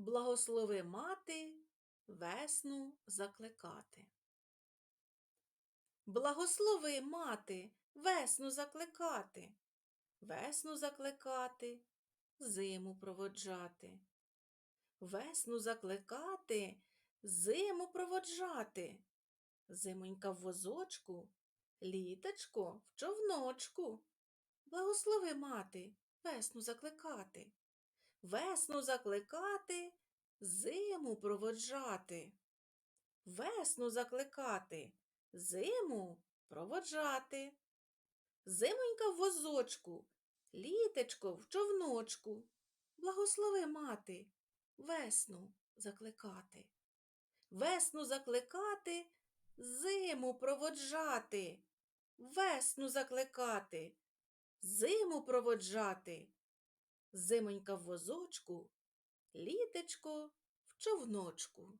Благослови мати весну закликати. Благослови мати весну закликати, весну закликати, зиму проводжати. Весну закликати, зиму проводжати. Зимонька в возочку, літочко в човночку. Благослови мати весну закликати. Весну закликати, зиму проводжати. Весну закликати, зиму проводжати. Зимонька в возочку, літечко в човночку. Благослови мати, весну закликати. Весну закликати, зиму проводжати. Весну закликати, зиму проводжати. Зимонька в возочку, літечко в човночку.